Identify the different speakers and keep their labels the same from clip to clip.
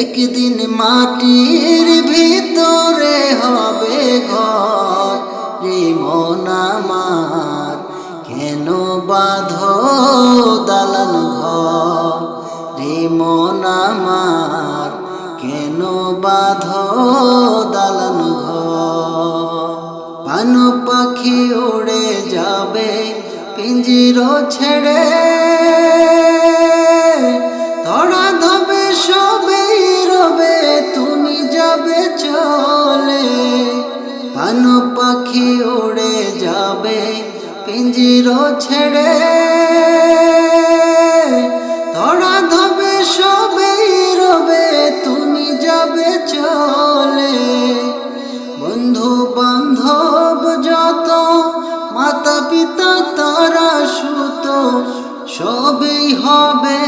Speaker 1: একদিন মাটির ভিতরে হবে ঘর মন আমার। কেন বাঁধ দালান ঘর মন আমার? কেন বাঁধ দালান ঘর? পান পাখি উড়ে যাবে, পিঞ্জির ছেড়ে পান পাখি উড়ে যাবে, পিঞ্জির ছেড়ে। ধরা ধবে সবে রবে, তুমি যাবে চলে। বন্ধু বান্ধব যত মাতা পিতা তারা সুত, সবই হবে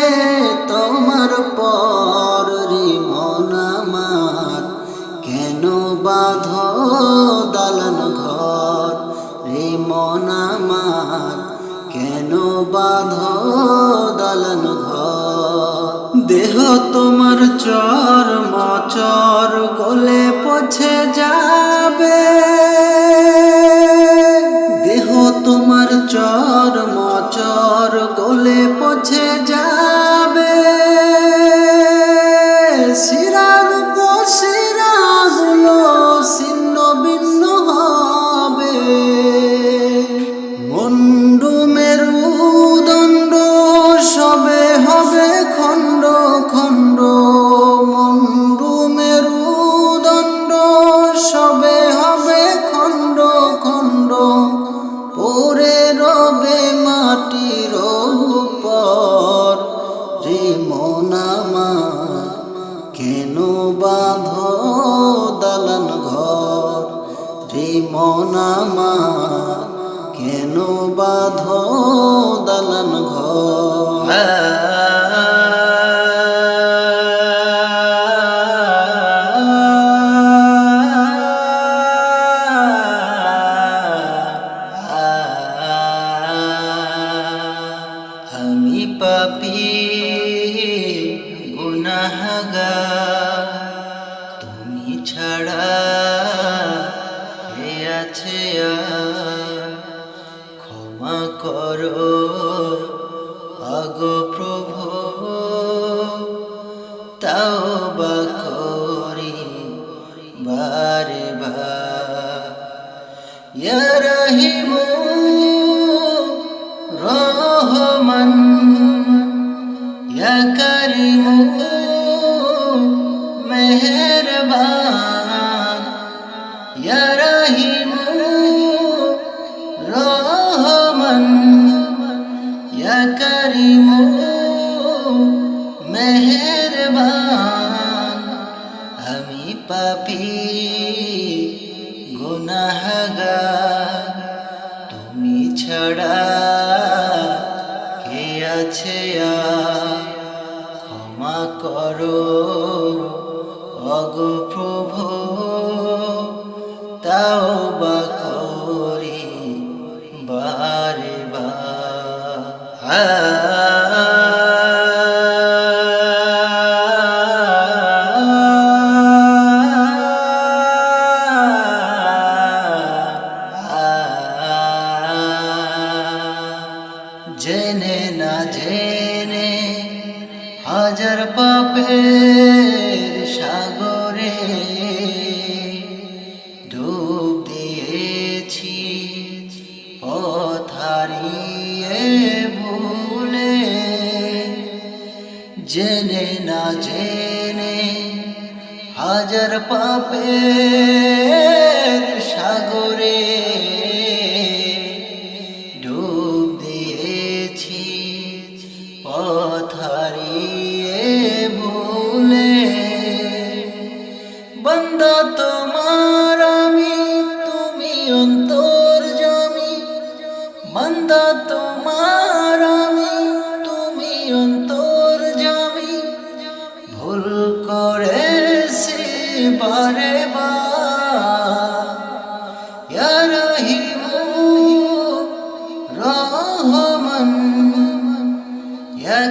Speaker 1: তোমার পর রে মন আমার। কেন বাঁধ দেহ তোমার চর মচর গলে পছে যাবে। দেহ তোমার চর ঘর বারে রহিমু রহমান করিমু মেহরবান রহিমু রহমান করিমু ছাড়া কে আছে? ক্ষমা করো অগ প্রভু তাও বা করি বারে বার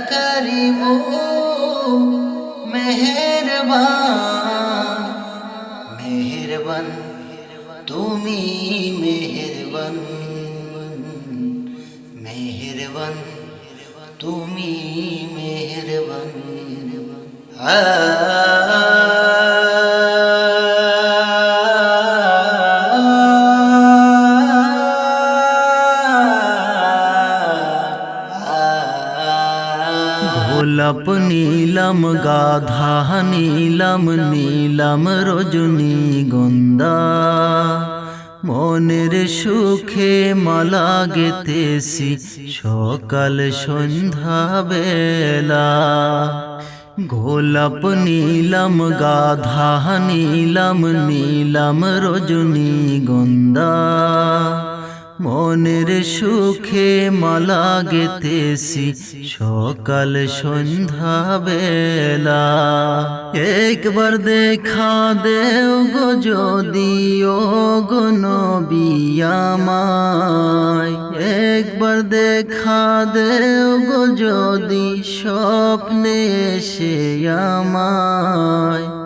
Speaker 1: করিমু মেহেরবান মেহেরবান তুমি মেহেরবান মেহেরবান তুমি মেহেরবান
Speaker 2: গোলাপ গাধা নীলম নীলম রজনী গন্দা মনের সুখে মালা গেতেছি সকাল সন্ধ্যা বেলা। গোলাপ নীলম, গাধা নীলম নীলম রজনী গন্দা মনের সুখে মালা গেতেছি সকাল সন্ধ্যা বেলা। একবার দেখা দেও গো যদি ও গো নবিয়ামায় একবার দেখা দেও গো যদি স্বপ্নে এসে আমায়।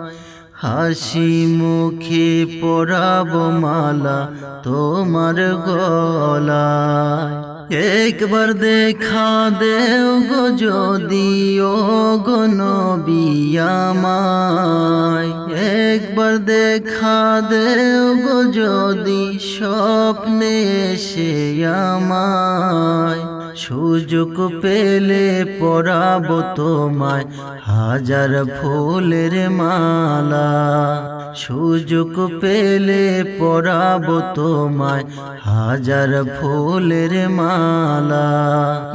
Speaker 2: হাসি মুখে পরাব মালা তোমার গলায়। একবার দেখা দেও গো যদি ও গো নবিয়ামায় একবার দেখা দেও গো যদি স্বপ্নে এসে আমায়। সুযোগ পেলে পরাব তোমায় হাজার ফুলের মালা। সুযোগ পেলে পরাব তোমায় হাজার ফুলের মালা।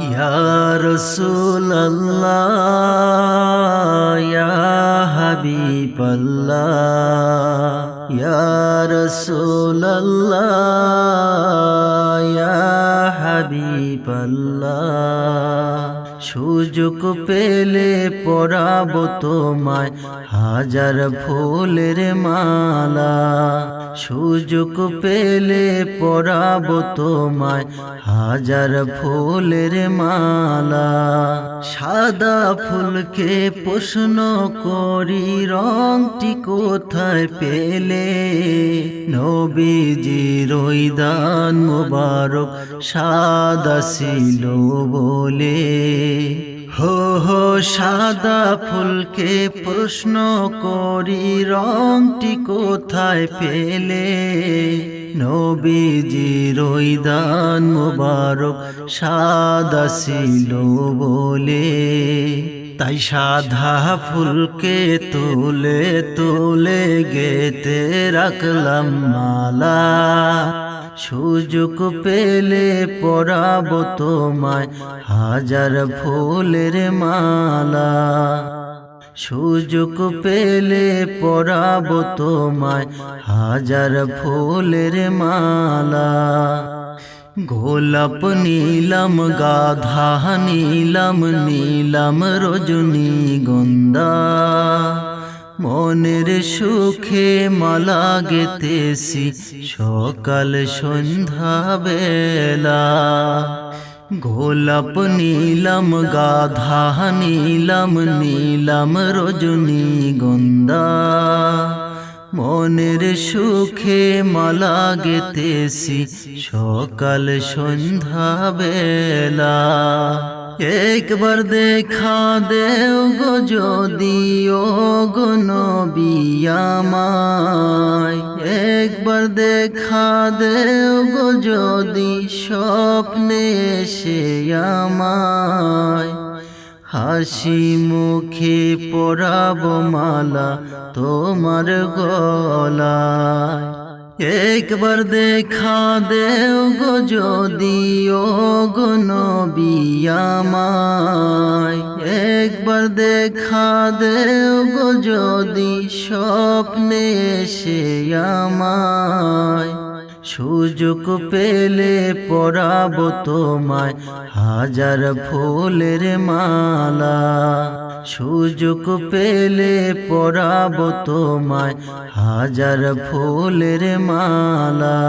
Speaker 2: ইয়ার সুল্লাহ হাবিবাল্লাহ। ইয়ার সুল্লাহ ইয়া হাবিবাল্লাহ। সুযোগ পেলে পরাব তোমায় হাজার ফুলের মালা। সুযোগ পেলে পরাব তোমায় হাজার ফুলের মালা। সাদা ফুলকে প্রশ্ন করি, রংটি কোথায় পেলে? নবীজির ওই দান মোবারক সাদা ছিল বলে। হো হো, সাদা ফুলকে প্রশ্ন করি, রংটি কোথায় পেলে? নবীজির ওই দান মোবারক সাদা ছিল বলে। তাই সাদা ফুলকে তুলে তুলে গেতে রাখলাম মালা। সুযোগ পেলে পরাব তোমায় হাজার ফুলের মালা। সুযোগ পেলে পরাব তোমায় হাজার ফুলের মালা। গোলাপ নীলম, গাধা নীলম নীলম রজনী গন্দা মনের সুখে মালা গেতেছি সকাল সন্ধ্যা বেলা। গোলাপ নীলম, গাধা নীলম নীলম রজনী গন্দা মনের সুখে মালা গেতেছি সকাল সন্ধ্যা বেলা। একবার দেখা দেও গো যদি ও একবার দেখা দেও যদি স্বপ্নে এসে আমায়। হাসি মুখে পরাব মালা তোমার গলায়। একবার দেখা দেও গো যদি একবার দেখা দেও যদি স্বপ্নে এসে আমায়। সুযোগ পেলে পরাব তোমায় হাজার ফুলের মালা। সুযোগ পেলে পরাব তোমায় হাজার ফুলের মালা।